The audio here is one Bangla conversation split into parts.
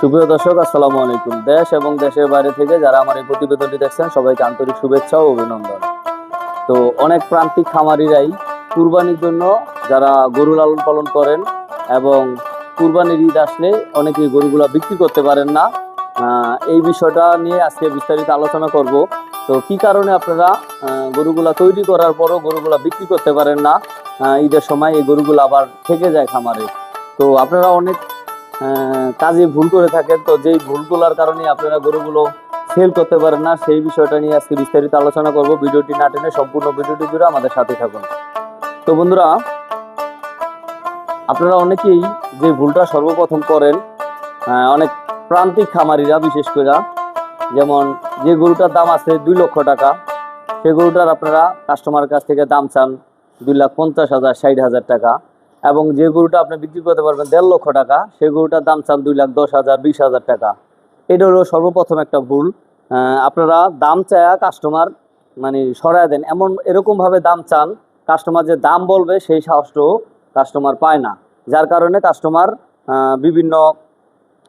সুপ্রিয় দর্শক, আসসালামু আলাইকুম। দেশ এবং দেশের বাইরে থেকে যারা আমার এই প্রতিবেদনটি দেখছেন, সবাইকে আন্তরিক শুভেচ্ছা ও অভিনন্দন। তো অনেক প্রান্তিক খামারিরাই কুরবানির জন্য যারা গরু লালন পালন করেন এবং কুরবানির ঈদ আসলে অনেকেই গরুগুলা বিক্রি করতে পারেন না। এই বিষয়টা নিয়ে আজকে বিস্তারিত আলোচনা করব। তো কি কারণে আপনারা গরুগুলা তৈরি করার পরও গরুগুলা বিক্রি করতে পারেন না? ঈদের সময় এই গরুগুলো আবার থেকে যায় খামারে। তো আপনারা অনেক কাজে ভুল করে থাকেন, তো যেই ভুলগুলোর কারণে আপনারা গরুগুলো সেল করতে পারেন না, সেই বিষয়টা নিয়ে আজকে বিস্তারিত আলোচনা করব। ভিডিওটি না টেনে সম্পূর্ণ ভিডিওটি জুড়ে আমাদের সাথে থাকুন। তো বন্ধুরা, আপনারা অনেকেই যে ভুলটা সর্বপ্রথম করেন অনেক প্রান্তিক খামারিরা বিশেষ করে, যেমন যে গরুটার দাম আছে দুই লক্ষ টাকা সেই গরুটার আপনারা কাস্টমার কাছ থেকে দাম চান দুই লাখ পঞ্চাশ হাজার, ষাট হাজার টাকা। এবং যে গরুটা আপনি বিক্রি করতে পারবেন দেড় লক্ষ টাকা সেই গরুটার দাম চান দুই লাখ দশ হাজার, বিশ হাজার টাকা। এটা হলো সর্বপ্রথম একটা ভুল। আপনারা দাম চায়া কাস্টমার মানে সরায় দেন। এমন, এরকমভাবে দাম চান কাস্টমার যে দাম বলবে সেই সাহসটাও কাস্টমার পায় না। যার কারণে কাস্টমার বিভিন্ন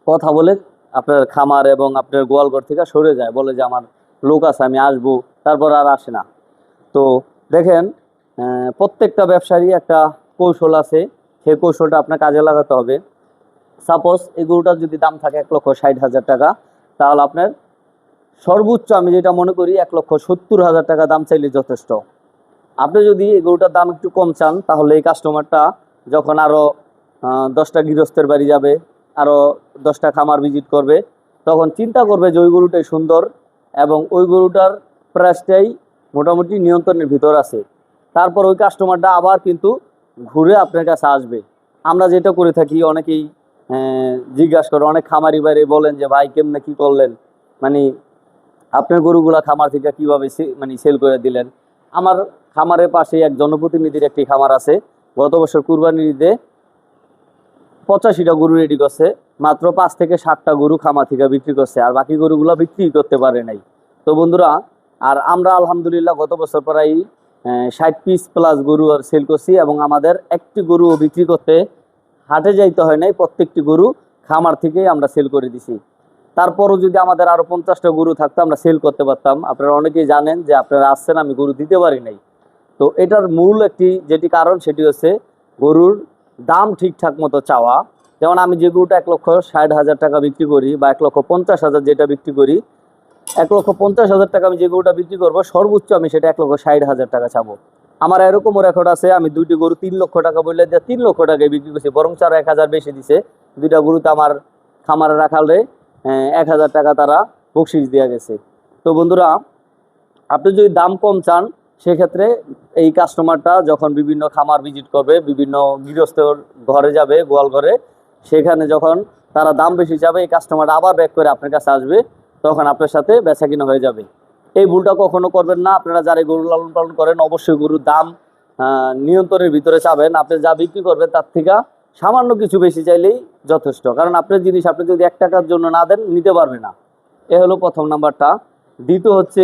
কথা বলে আপনার খামার এবং আপনার গোয়ালঘর থেকে সরে যায়। বলে যে আমার লোক আছে, আমি আসব। তারপর আর আসে না। তো দেখেন প্রত্যেকটা ব্যবসারই একটা কৌশল আছে, সেই কৌশলটা আপনার কাজে লাগাতে হবে। সাপোজ এই গরুটার যদি দাম থাকে এক লক্ষ ষাট হাজার টাকা, তাহলে আপনার সর্বোচ্চ আমি যেটা মনে করি এক লক্ষ সত্তর হাজার টাকা দাম চাইলে যথেষ্ট। আপনি যদি এই গরুটার দাম একটু কম চান, তাহলে এই কাস্টমারটা যখন আরও দশটা গৃহস্থের বাড়ি যাবে আরও দশটা খামার ভিজিট করবে, তখন চিন্তা করবে যে ওই গরুটাই সুন্দর এবং ওই গরুটার প্রাইসটাই মোটামুটি নিয়ন্ত্রণের ভিতর আছে। তারপর ওই কাস্টমারটা আবার কিন্তু ঘুরে আপনার কাছে আসবে। আমরা যেটা করে থাকি, অনেকেই জিজ্ঞাসা করে, অনেক খামারি বাইরে বলেন যে, ভাই, কেমনে কি করলেন? মানে আপনার গরুগুলা খামার থেকে কীভাবে মানে সেল করে দিলেন? আমার খামারের পাশে এক জনপ্রতিনিধির একটি খামার আছে। গত বছর কুরবানির ঈদে পঁচাশিটা গরু রেডি করছে, মাত্র পাঁচ থেকে ষাটটা গরু খামার থেকে বিক্রি করছে, আর বাকি গরুগুলো বিক্রি করতে পারে নাই। তো বন্ধুরা, আর আমরা আলহামদুলিল্লাহ গত বছর প্রায় ষাট পিস প্লাস গরু আর সেল করছি এবং আমাদের একটি গরুও বিক্রি করতে হাটে যাইতে হয় নাই, প্রত্যেকটি গরু খামার থেকেই আমরা সেল করে দিছি। তারপরও যদি আমাদের আরও পঞ্চাশটা গরু থাকতো, আমরা সেল করতে পারতাম। আপনারা অনেকেই জানেন যে আপনারা আসছেন, আমি গরু দিতে পারি নাই। তো এটার মূল একটি যেটি কারণ, সেটি হচ্ছে গরুর দাম ঠিকঠাক মতো চাওয়া। যেমন আমি যে গরুটা এক লক্ষ ষাট হাজার টাকা বিক্রি করি বা এক লক্ষ পঞ্চাশ হাজার যেটা বিক্রি করি এক লক্ষ পঞ্চাশ হাজার টাকা আমি যে গরুটা বিক্রি করব, সর্বোচ্চ আমি সেটা এক লক্ষ ষাট হাজার টাকা চাবো। আমার এরকমও রেকর্ড আছে, আমি দুইটি গরু তিন লক্ষ টাকা বললে যে তিন লক্ষ টাকায় বিক্রি করছি, বরং চার এক হাজার বেশি দিছে। দুইটা গরুতে আমার খামারে রাখালে এক হাজার টাকা তারা বকশিস দেওয়া গেছে। তো বন্ধুরা, আপনি যদি দাম কম চান, সেক্ষেত্রে এই কাস্টমারটা যখন বিভিন্ন খামার ভিজিট করবে, বিভিন্ন গৃহস্থর ঘরে যাবে, গোয়াল ঘরে, সেখানে যখন তারা দাম বেশি যাবে এই কাস্টমারটা আবার ব্যাক করে আপনার কাছে আসবে। তখন আপনার সাথে বেচা কিনা হয়ে যাবে। এই ভুলটা কখনো করবেন না। আপনারা যারা গরু লালন পালন করেন, অবশ্যই গরুর দাম নিয়ন্ত্রণের ভিতরে চাবেন। আপনি যা বিক্রি করবেন, তার থেকে সামান্য কিছু বেশি চাইলেই যথেষ্ট। কারণ আপনার জিনিস আপনি যদি এক টাকার জন্য না দেন, নিতে পারবে না। এ হলো প্রথম নাম্বারটা। দ্বিতীয় হচ্ছে,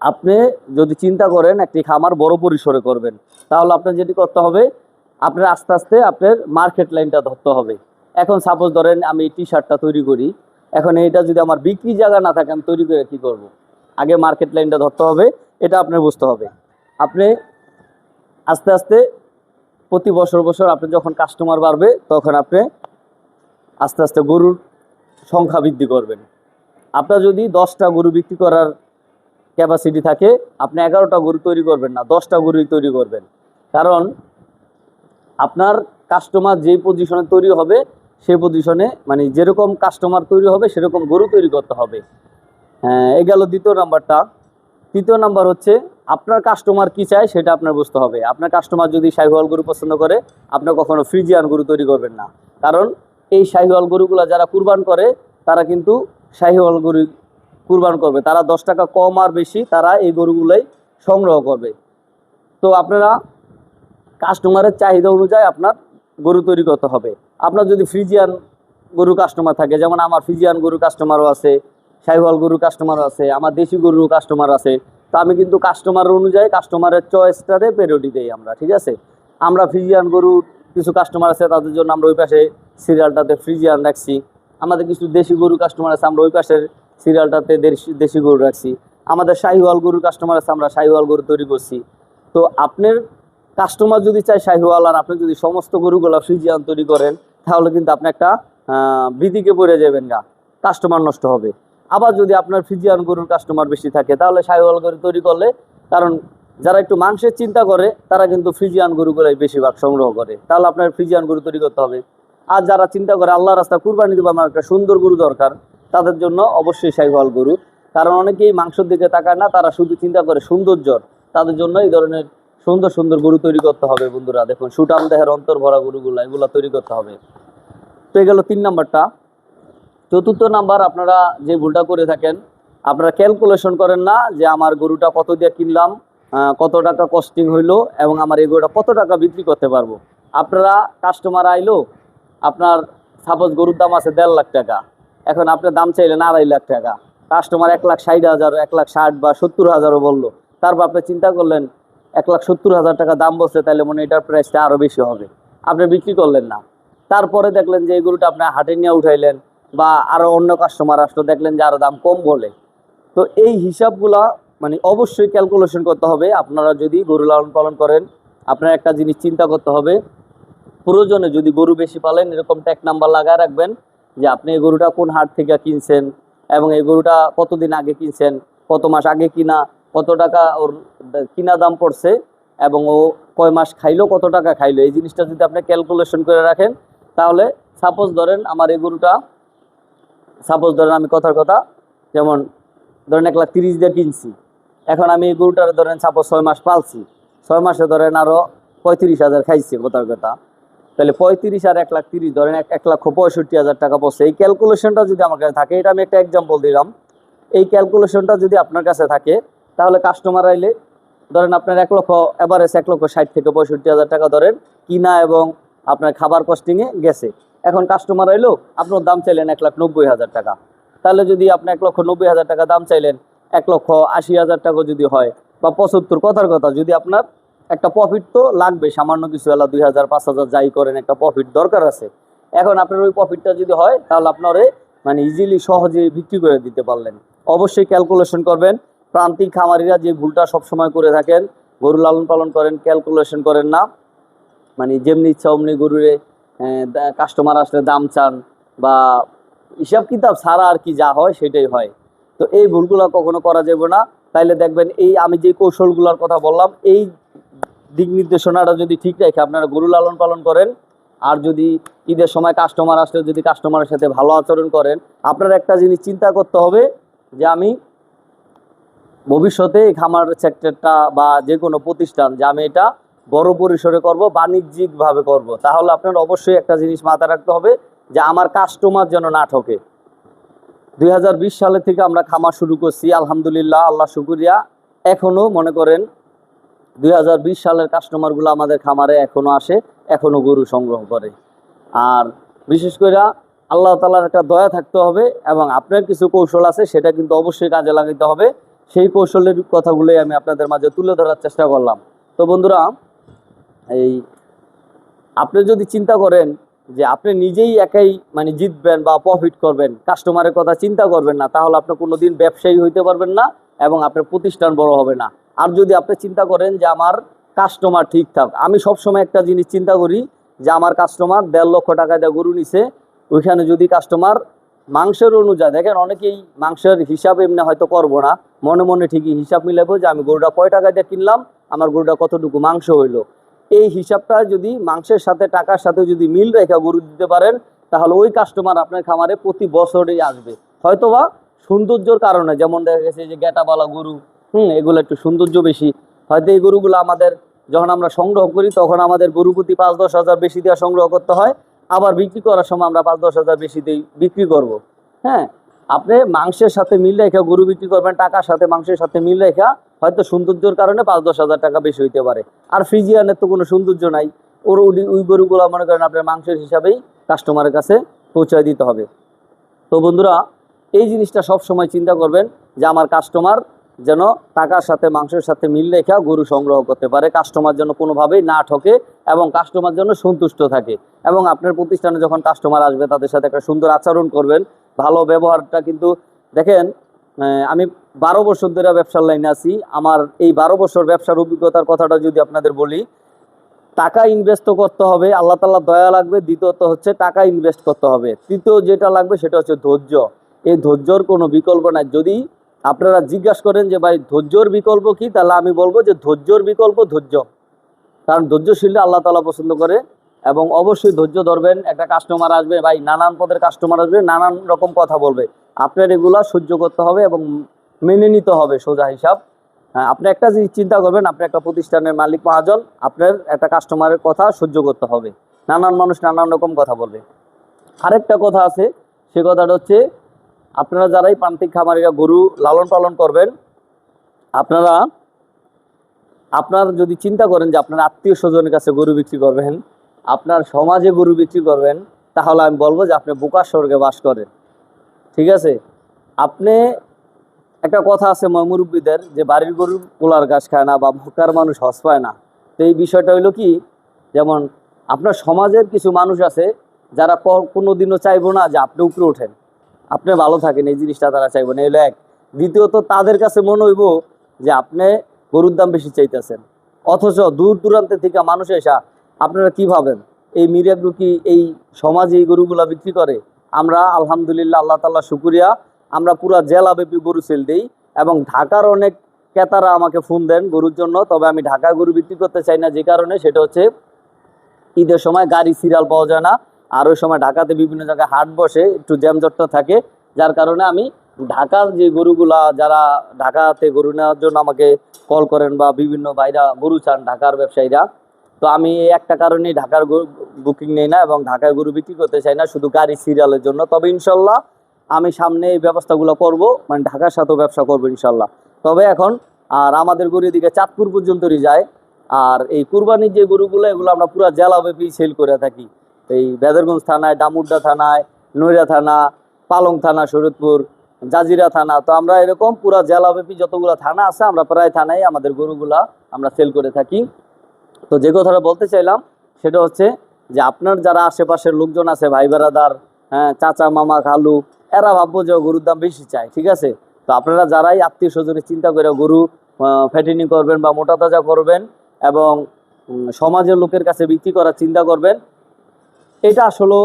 আপনি যদি চিন্তা করেন, একটি খামার বড় পরিসরে করবেন, তাহলে আপনার যেটি করতে হবে, আপনার আস্তে আস্তে আপনার মার্কেট লাইনটা ধরতে হবে। এখন সাপোজ ধরেন আমি টি শার্টটা তৈরি করি। এখন এইটা যদি আমার বিক্রি জায়গা না থাকে, আমি তৈরি করে কি করব। আগে মার্কেট লাইনটা ধরতে হবে, এটা আপনার বুঝতে হবে। আপনি আস্তে আস্তে প্রতি বছর বছর আপনি যখন কাস্টমার বাড়বে, তখন আপনি আস্তে আস্তে গরুর সংখ্যা বৃদ্ধি করবেন। আপনার যদি দশটা গরু বিক্রি করার ক্যাপাসিটি থাকে, আপনি এগারোটা গরু তৈরি করবেন না, দশটা গরুই তৈরি করবেন। কারণ আপনার কাস্টমার যেই পজিশনে তৈরি হবে সেই পজিশনে মানে যেরকম কাস্টমার তৈরি হবে, সেরকম গরু তৈরি করতে হবে। হ্যাঁ এ গেল দ্বিতীয় নাম্বারটা তৃতীয় নাম্বার হচ্ছে, আপনার কাস্টমার কি চায় সেটা আপনার বুঝতে হবে। আপনার কাস্টমার যদি শাহিওয়াল গরু পছন্দ করে, আপনি কখনো ফ্রিজিয়ান গরু তৈরি করবেন না। কারণ এই শাহিওয়াল গরুগুলো যারা কুরবান করে, তারা কিন্তু শাহিওয়াল গরু কুরবান করবে। তারা দশ টাকা কম আর বেশি তারা এই গরুগুলোই সংগ্রহ করবে। তো আপনারা কাস্টমারের চাহিদা অনুযায়ী আপনার গরু তৈরি করতে হবে। আপনার যদি ফ্রিজিয়ান গরু কাস্টমার থাকে, যেমন আমার ফ্রিজিয়ান গরু কাস্টমারও আছে, শাহিওয়াল গরু কাস্টমারও আছে, আমার দেশি গরু কাস্টমার আছে, তো আমি কিন্তু কাস্টমার অনুযায়ী কাস্টমারের চয়েসটারে পেরোটি দেই আমরা, ঠিক আছে? আমরা ফ্রিজিয়ান গরু, কিছু কাস্টমার আছে, তাদের জন্য আমরা ওই পাশে সিরিয়ালটাতে ফ্রিজিয়ান রাখছি। আমাদের কিছু দেশি গরু কাস্টমার আছে, আমরা ওই পাশের সিরিয়ালটাতে দেশি গরু রাখছি। আমাদের শাহিওয়াল গরু কাস্টমার আছে, আমরা শাহিওয়াল গরু তৈরি করছি। তো আপনার কাস্টমার যদি চায় শাহিওয়াল, আর আপনি যদি সমস্ত গরুগুলো ফ্রিজিয়ান তৈরি করেন তাহলে কিন্তু আপনি একটা বিধিকে পড়ে যাবেন গা। কাস্টমার নষ্ট হবে। আবার যদি আপনার ফ্রিজিয়ান গরুর কাস্টমার বেশি থাকে, তাহলে শাহিওয়াল গরু তৈরি করলে, কারণ যারা একটু মাংসের চিন্তা করে, তারা কিন্তু ফ্রিজিয়ান গরুগুলাই বেশিরভাগ সংগ্রহ করে। তাহলে আপনার ফ্রিজিয়ান গরু তৈরি করতে হবে। আর যারা চিন্তা করে, আল্লাহ রাস্তা কুরবানি দেবো, আমার একটা সুন্দর গরু দরকার, তাদের জন্য অবশ্যই শাহিওয়াল গরু। কারণ অনেকেই মাংসের দিকে তাকায় না, তারা শুধু চিন্তা করে, সৌন্দর্যর। তাদের জন্য এই ধরনের সুন্দর সুন্দর গরু তৈরি করতে হবে বন্ধুরা। দেখুন সুটাম দেহের অন্তর ভরা গরুগুলো, এগুলো তৈরি করতে হবে। তো গেল তিন নাম্বারটা। চতুর্থ নাম্বার, আপনারা যে ভুলটা করে থাকেন, আপনারা ক্যালকুলেশন করেন না যে আমার গরুটা কত দিয়ে কিনলাম কত টাকা কস্টিং হইল এবং আমার এই গরুটা কত টাকা বিক্রি করতে পারব। আপনারা কাস্টমার আইলো, আপনার সাপোজ গরুর দাম আছে দেড় লাখ টাকা। এখন আপনার দাম চাইলেন আড়াই লাখ টাকা। কাস্টমার এক লাখ ষাট হাজার, এক লাখ ষাট বা সত্তর হাজারও বলল। তারপর আপনি চিন্তা করলেন, এক লাখ সত্তর হাজার টাকা দাম বলছে, তাহলে মনে এটার প্রাইসটা আরও বেশি হবে। আপনি বিক্রি করলেন না। তারপরে দেখলেন যে এই গরুটা আপনার হাটে নিয়ে উঠাইলেন বা আরও অন্য কাস্টমার আসলো, দেখলেন যে আরও দাম কম বলে। তো এই হিসাবগুলা মানে অবশ্যই ক্যালকুলেশন করতে হবে। আপনারা যদি গরু লালন পালন করেন, আপনার একটা জিনিস চিন্তা করতে হবে। প্রয়োজনে যদি গরু বেশি পালেন, এরকম ট্যাগ নাম্বার লাগায় রাখবেন যে আপনি এই গরুটা কোন হাট থেকে কিনছেন এবং এই গরুটা কতদিন আগে কিনছেন, কত মাস আগে কিনা, কত টাকা ওর কিনা দাম পড়ছে এবং ও কয় মাস খাইলো, কত টাকা খাইলো। এই জিনিসটা যদি আপনি ক্যালকুলেশন করে রাখেন তাহলে সাপোজ ধরেন আমার এই গরুটা সাপোজ ধরেন আমি কথার কথা, যেমন ধরেন এক লাখ তিরিশ দিয়ে কিনছি, এখন আমি এই গরুটার ধরেন সাপোজ ছয় মাস পালছি, ছয় মাসে ধরেন আরও পঁয়ত্রিশ হাজার খাইছি কথার কথা, তাহলে পঁয়ত্রিশ আর এক লাখ তিরিশ, ধরেন এক এক লক্ষ পঁয়ষট্টি হাজার টাকা পড়ছে, এই ক্যালকুলেশনটা যদি আমার কাছে থাকে, এটা আমি একটা এক্সাম্পল দিলাম, এই ক্যালকুলেশনটা যদি আপনার কাছে থাকে, তাহলে কাস্টমার আইলে ধরেন আপনার এক লক্ষ এভারেজ এক লক্ষ ষাট থেকে পঁয়ষট্টি হাজার টাকা ধরেন, কিনা এবং আপনার খাবার কস্টিংয়ে গেছে। এখন কাস্টমার এলো, আপনার দাম চাইলেন এক লাখ নব্বই হাজার টাকা। তাহলে যদি আপনি এক লক্ষ নব্বই হাজার টাকা দাম চাইলেন, এক লক্ষ আশি হাজার টাকা যদি হয়, বা পঁচাত্তর, কথার কথা, যদি আপনার একটা প্রফিট তো লাগবে, সামান্য কিছু এলা দুই হাজার, পাঁচ হাজার যাই করেন, একটা প্রফিট দরকার আছে। এখন আপনার ওই প্রফিটটা যদি হয়, তাহলে আপনারে মানে ইজিলি সহজে বিক্রি করে দিতে পারলেন। অবশ্যই ক্যালকুলেশন করবেন। প্রান্তিক খামারিরা যে ভুলটা সবসময় করে থাকেন, গরু লালন পালন করেন ক্যালকুলেশন করেন না। মানে যেমনি ইচ্ছা অমনি গরুরে কাস্টমার আসলে দাম চান বা হিসাব কিতাব ছাড়া আর কি যা হয় সেটাই হয়। তো এই ভুলগুলো কখনো করা যাবে না। তাইলে দেখবেন এই আমি যে কৌশলগুলোর কথা বললাম, এই দিক নির্দেশনাটা যদি ঠিক রেখে আপনারা গরু লালন পালন করেন, আর যদি ঈদের সময় কাস্টমার আসলে যদি কাস্টমারের সাথে ভালো আচরণ করেন, আপনার একটা জিনিস চিন্তা করতে হবে যে আমি ভবিষ্যতে খামার সেক্টরটা বা যে কোনো প্রতিষ্ঠান, যে আমি এটা বড় পরিসরে করব, বাণিজ্যিকভাবে করব। তাহলে আপনার অবশ্যই একটা জিনিস মাথায় রাখতে হবে যে আমার কাস্টমার যেন না ঠকে। দুই সালে থেকে আমরা খামার শুরু করছি, আলহামদুলিল্লাহ, আল্লাহ শুকুরিয়া। এখনও মনে করেন দুই হাজার বিশ সালের কাস্টমারগুলো আমাদের খামারে এখনও আসে এখনও গরু সংগ্রহ করে। আর বিশেষ করে আল্লাহ তালার একটা দয়া থাকতে হবে এবং আপনার কিছু কৌশল আছে, সেটা কিন্তু অবশ্যই কাজে লাগাইতে হবে। সেই কৌশলের কথাগুলোই আমি আপনাদের মাঝে তুলে ধরার চেষ্টা করলাম। তো বন্ধুরা এই, আপনি যদি চিন্তা করেন যে আপনি নিজেই একাই মানে জিতবেন বা প্রফিট করবেন কাস্টমারের কথা চিন্তা করবেন না, তাহলে আপনি কোনোদিন ব্যবসায়ী হইতে পারবেন না এবং আপনার প্রতিষ্ঠান বড় হবে না। আর যদি আপনি চিন্তা করেন যে আমার কাস্টমার ঠিকঠাক আমি সবসময় একটা জিনিস চিন্তা করি যে আমার কাস্টমার দেড় লক্ষ টাকা দিয়ে গরু নিছে, ওইখানে যদি কাস্টমার মাংসের অনুযায়ী, দেখেন অনেকেই মাংসের হিসাব এমনি হয়তো করব না, মনে মনে ঠিকই হিসাব মিলাবো যে আমি গরুটা কয় টাকা দিয়ে কিনলাম, আমার গরুটা কতটুকু মাংস হইল। এই হিসাবটা যদি মাংসের সাথে, টাকার সাথে যদি মিল রেখা গরু দিতে পারেন, তাহলে ওই কাস্টমার আপনার খামারে প্রতি বছরই আসবে। হয়তোবা সৌন্দর্যর কারণে, যেমন দেখা গেছে যে গেটাবালা গরু, হুম, এগুলো একটু সৌন্দর্য বেশি। হয়তো এই গরুগুলো আমাদের যখন আমরা সংগ্রহ করি, তখন আমাদের গরু প্রতি পাঁচ দশ হাজার বেশি দেওয়া সংগ্রহ করতে হয়। আবার বিক্রি করার সময় আমরা পাঁচ দশ হাজার বেশি দিই বিক্রি করব। হ্যাঁ আপনি মাংসের সাথে মিল রেখে গরু বিক্রি করবেন, টাকার সাথে, মাংসের সাথে মিল রেখা হয়তো সৌন্দর্যের কারণে পাঁচ দশ হাজার টাকা বেশি হইতে পারে। আর ফ্রিজিয়ানের তো কোনো সৌন্দর্য নাই। ওর ওই গরুগুলো মনে করেন আপনার মাংসের হিসাবেই কাস্টমারের কাছে পৌঁছায় দিতে হবে। তো বন্ধুরা, এই জিনিসটা সব সময় চিন্তা করবেন যে আমার কাস্টমার যেন টাকার সাথে, মাংসের সাথে মিল রেখা গরু সংগ্রহ করতে পারে। কাস্টমার যেন কোনোভাবেই না ঠকে এবং কাস্টমার যেন সন্তুষ্ট থাকে। এবং আপনার প্রতিষ্ঠানে যখন কাস্টমার আসবে, তাদের সাথে একটা সুন্দর আচরণ করবেন। ভালো ব্যবহারটা কিন্তু, দেখেন আমি বারো বছর ধরে ব্যবসার লাইনে আছি। আমার এই বারো বছর ব্যবসার অভিজ্ঞতার কথাটা যদি আপনাদের বলি, টাকা ইনভেস্ট করতে হবে, আল্লাহ তাল্লাহ দয়া লাগবে। দ্বিতীয়ত হচ্ছে, টাকা ইনভেস্ট করতে হবে। তৃতীয় যেটা লাগবে, সেটা হচ্ছে ধৈর্য। এই ধৈর্যর কোনো বিকল্প নাই। যদি আপনারা জিজ্ঞাসা করেন যে ভাই ধৈর্যর বিকল্প কি? তাহলে আমি বলব যে ধৈর্যর বিকল্প ধৈর্য। কারণ ধৈর্যশীল আল্লাহ তালা পছন্দ করে এবং অবশ্যই ধৈর্য ধরবেন। একটা কাস্টমার আসবে ভাই নানান পদের কাস্টমার আসবে নানান রকম কথা বলবে। আপনার এগুলা সহ্য করতে হবে এবং মেনে নিতে হবে সোজা হিসাব। হ্যাঁ, আপনি একটা জিনিস চিন্তা করবেন আপনি একটা প্রতিষ্ঠানের মালিক মহাজন আপনার একটা কাস্টমারের কথা সহ্য করতে হবে। নানান মানুষ নানান রকম কথা বলবে। আরেকটা কথা আছে সে কথাটা হচ্ছে আপনারা যারাই প্রান্তিক খামারিরা গরু লালন পালন করবেন, আপনারা, আপনার যদি চিন্তা করেন যে আপনার আত্মীয় স্বজনের কাছে গরু বিক্রি করবেন, আপনার সমাজে গরু বিক্রি করবেন, তাহলে আমি বলব যে আপনি বোকার স্বর্গে বাস করেন। ঠিক আছে? আপনি, একটা কথা আছে ময়মুরব্বীদের যে বাড়ির গরু পোলার গাছ খায় না বা ভোকার মানুষ হস পায় না। তো এই বিষয়টা হইল কি, যেমন আপনার সমাজের কিছু মানুষ আছে যারা কোনোদিনও চাইব না যে আপনি উপরে ওঠেন। আপনি ভালো থাকেন, এই জিনিসটা তারা চাইব না। এলো এক। দ্বিতীয়ত, তাদের কাছে মনে হইব যে আপনি গরুর দাম বেশি চাইতেছেন। অথচ দূর দূরান্ত থেকে মানুষ এসা, আপনারা কি ভাবেন? এই মিরাগ্রু কি এই সমাজে এই গরুগুলা বিক্রি করে? আমরা আলহামদুলিল্লাহ, আল্লাহ তাল্লাহ শুকুরিয়া। আমরা পুরা জেলাব্যাপী গরু সেল দিই এবং ঢাকার অনেক ক্রেতারা আমাকে ফোন দেন গরুর জন্য। তবে আমি ঢাকা গরু বিক্রি করতে চাই না যে কারণে, সেটা হচ্ছে ঈদের সময় গাড়ি সিরিয়াল পাওয়া যায় না। আর ওই সময় ঢাকাতে বিভিন্ন জায়গায় হাট বসে, একটু জ্যামজটটা থাকে। যার কারণে আমি ঢাকার যে গরুগুলা, যারা ঢাকাতে গরু নেওয়ার জন্য আমাকে কল করেন বা বিভিন্ন বাইরা গরু চান ঢাকার ব্যবসায়ীরা, তো আমি একটা কারণেই ঢাকার বুকিং নেই না এবং ঢাকায় গরু বিক্রি করতে চাই না, শুধু গাড়ি সিরিয়ালের জন্য। তবে ইনশাল্লাহ আমি সামনে এই ব্যবস্থাগুলো করব মানে ঢাকার সাথেও ব্যবসা করব ইনশাল্লাহ। তবে এখন আর আমাদের গরু এদিকে চাঁদপুর পর্যন্তই যায়। আর এই কুরবানির যে গরুগুলো, এগুলো আমরা পুরো জেলাব্যাপী সেল করে থাকি। এই বেদরগঞ্জ থানায় ডামুড্ডা থানায়, নৈরা থানা, পালং থানা শরীয়তপুর জাজিরা থানা। তো আমরা এরকম পুরো জেলাব্যাপী যতগুলো থানা আছে, আমরা প্রায় থানায় আমাদের গরুগুলা আমরা সেল করে থাকি। তো যে কথাটা বলতে চাইলাম, সেটা হচ্ছে যে আপনার যারা আশেপাশের লোকজন আছে, ভাই বেড়াদার হ্যাঁ চাচা, মামা, খালু, এরা ভাববো যে গরুর দাম বেশি চাই ঠিক আছে? তো আপনারা যারাই আত্মীয় স্বজনের চিন্তা করে গরু ফ্যাটিনি করবেন বা মোটা তাজা করবেন এবং সমাজের লোকের কাছে বিক্রি করার চিন্তা করবেন এটা আসলে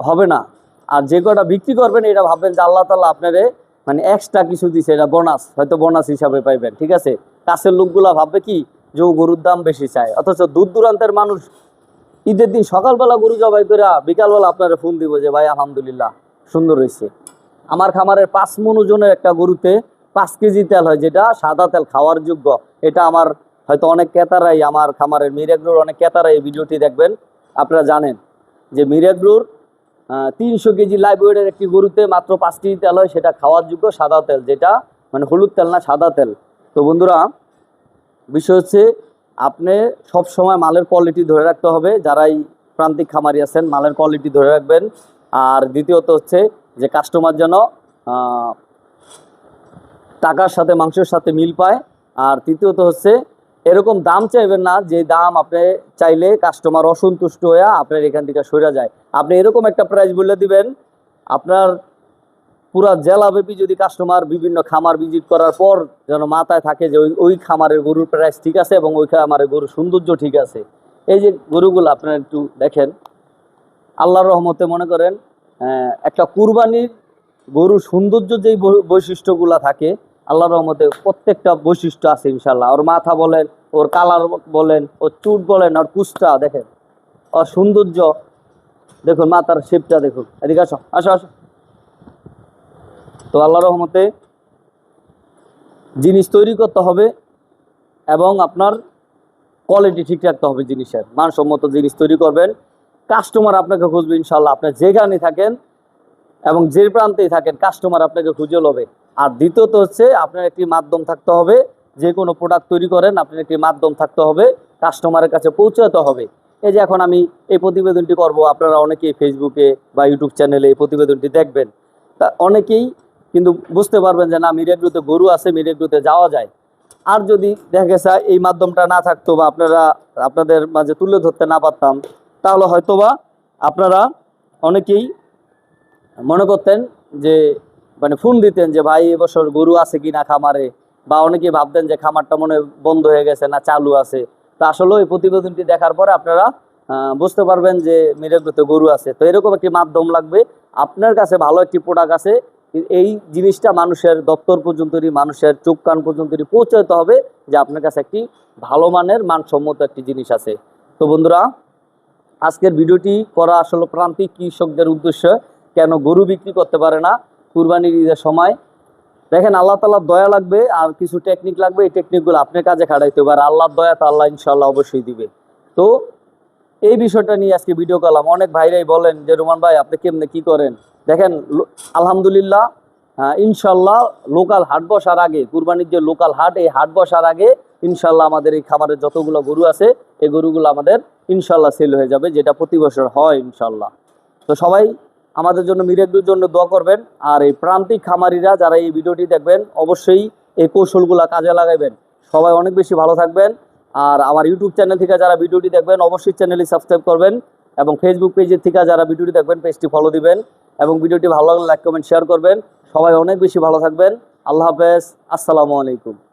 হবে না। আর যে কটা বিক্রি করবেন এটা ভাববেন যে আল্লাহ তাল্লাহ আপনারে মানে এক্সট্রা কিছু দিছে, এটা বোনাস হয়তো বোনাস হিসাবে পাইবেন, ঠিক আছে? কাছের লোকগুলা ভাববে কি, যে ও গরুর দাম বেশি চায়। অথচ দূর দূরান্তের মানুষ ঈদের দিন সকালবেলা গরু জবাই করে বিকালবেলা আপনারা ফোন দিব যে, ভাই, আলহামদুলিল্লাহ, সুন্দর হয়েছে আমার খামারের পাঁচ মন ওজনের একটা গরুতে পাঁচ কেজি তেল হয়, যেটা সাদা তেল খাওয়ার যোগ্য। এটা আমার হয়তো অনেক ক্রেতারাই, আমার খামারের মিরাগ্রোর অনেক ক্রেতারাই এই ভিডিওটি দেখবেন। আপনারা জানেন যে মিরাগ্রোর তিনশো কেজি লাইভ একটি গরুতে মাত্র পাঁচটি তেল হয়, সেটা খাওয়ার যোগ্য সাদা তেল, যেটা মানে হলুদ তেল না, সাদা তেল। তো বন্ধুরা, বিষয় হচ্ছে আপনি সময় মালের কোয়ালিটি ধরে রাখতে হবে। যারাই প্রান্তিক খামারি আছেন, মালের কোয়ালিটি ধরে রাখবেন। আর দ্বিতীয়ত হচ্ছে যে কাস্টমার যেন টাকার সাথে, মাংসের সাথে মিল পায়। আর তৃতীয়ত হচ্ছে এরকম দাম চাইবেন না, যে দাম আপনি চাইলে কাস্টমার অসন্তুষ্ট হয়ে আপনার এখান থেকে সরে যায়। আপনি এরকম একটা প্রাইস বলে দিবেন, আপনার পুরা জেলাব্যাপী যদি কাস্টমার বিভিন্ন খামার ভিজিট করার পর যেন মাথায় থাকে যে ওই ওই খামারের গরুর প্রাইস ঠিক আছে এবং ওই খামারের গরুর সৌন্দর্য ঠিক আছে। এই যে গরুগুলো আপনারা একটু দেখেন, আল্লাহর রহমতে মনে করেন একটা কুরবানির গরুর সৌন্দর্য যেই বৈশিষ্ট্যগুলা থাকে আল্লাহর রহমতে প্রত্যেকটা বৈশিষ্ট্য আছে ইনশাল্লাহ ওর মাথা বলেন, ওর কালার বলেন, ওর চুট বলেন ওর কুচটা দেখেন। ওর সৌন্দর্য, দেখুন মাথার শেপটা দেখুন। এদিকে আসো আসো আসো। তো আল্লাহ রহমতে জিনিস তৈরি করতে হবে এবং আপনার কোয়ালিটি ঠিক রাখতে হবে জিনিসের। মানসম্মত জিনিস তৈরি করবেন। কাস্টমার আপনাকে খুঁজবে ইনশাল্লাহ আপনি যেখানে থাকেন এবং যে প্রান্তেই থাকেন কাস্টমার আপনাকে খুঁজে লবে। আর দ্বিতীয়ত হচ্ছে আপনার একটি মাধ্যম থাকতে হবে, যে কোনো প্রোডাক্ট তৈরি করেন, আপনার একটি মাধ্যম থাকতে হবে কাস্টমারের কাছে পৌঁছাতে হবে। এই যে এখন আমি এই প্রতিবেদনটি করব, আপনারা অনেকেই ফেসবুকে বা ইউটিউব চ্যানেলে এই প্রতিবেদনটি দেখবেন। তা অনেকেই কিন্তু বুঝতে পারবেন যে না মিরেগ্রুতে গরু আছে মিরেগ্রুতে যাওয়া যায়। আর যদি দেখা গেছে এই মাধ্যমটা না থাকতো বা আপনারা, আপনাদের মাঝে তুলে ধরতে না পারতাম, তাহলে হয়তোবা আপনারা অনেকেই মনে করতেন যে মানে ফোন দিতেন যে, ভাই এবছর গরু আছে কি না খামারে? বা অনেকেই ভাবতেন যে, খামারটা মনে বন্ধ হয়ে গেছে না চালু আছে। তো আসলে ওই প্রতিবেদনটি দেখার পরে আপনারা বুঝতে পারবেন যে মিরেগ্রুতে গরু আছে। তো এরকম একটি মাধ্যম লাগবে। আপনার কাছে ভালো একটি প্রোডাক্ট আছে। এই জিনিসটা মানুষের দপ্তর পর্যন্তই মানুষের চোখ কান পর্যন্তই পৌঁছাতে হবে যে, আপনার কাছে একটি ভালো মানের মানসম্মত একটি জিনিস আছে। তো বন্ধুরা, আজকের ভিডিওটি করা আসলে প্রান্তিক কৃষকদের উদ্দেশ্য। কেন গরু বিক্রি করতে পারে না? কুরবানির ঈদের সময়। দেখেন আল্লাহ তালার দয়া লাগবে আর কিছু টেকনিক লাগবে এই টেকনিকগুলো আপনার কাজে খাটাইতে হবে আল্লাহর দয়া তো আল্লাহ ইনশাল্লাহ অবশ্যই দিবে। তো এই বিষয়টা নিয়ে আজকে ভিডিও করলাম। অনেক ভাইরাই বলেন যে রোমান ভাই আপনি কেমনে কি করেন? দেখেন আলহামদুলিল্লাহ আহ, ইনশাল্লাহ লোকাল হাট বসার আগে কুরবানির যে লোকাল হাট এই হাট বসার আগে ইনশাল্লাহ আমাদের এই খামারের যতগুলো গরু আছে এই গরুগুলো আমাদের ইনশাল্লাহ সেল হয়ে যাবে যেটা প্রতি বছর হয় ইনশাল্লাহ তো সবাই আমাদের জন্য মিরেগুলোর জন্য দোয়া করবেন। আর এই প্রান্তিক খামারিরা যারা এই ভিডিওটি দেখবেন, অবশ্যই এই কৌশলগুলো কাজে লাগাবেন সবাই অনেক বেশি ভালো থাকবেন। আর আমার ইউটিউব চ্যানেল থেকে যারা ভিডিওটি দেখবেন, অবশ্যই চ্যানেলটি সাবস্ক্রাইব করবেন এবং ফেসবুক পেজের থেকে যারা ভিডিওটি দেখবেন, পেজটি ফলো দিবেন এবং ভিডিওটি ভালো লাগলে লাইক কমেন্ট শেয়ার করবেন। সবাই অনেক বেশি ভালো থাকবেন। আল্লাহ হাফেজ। আসসালামু আলাইকুম।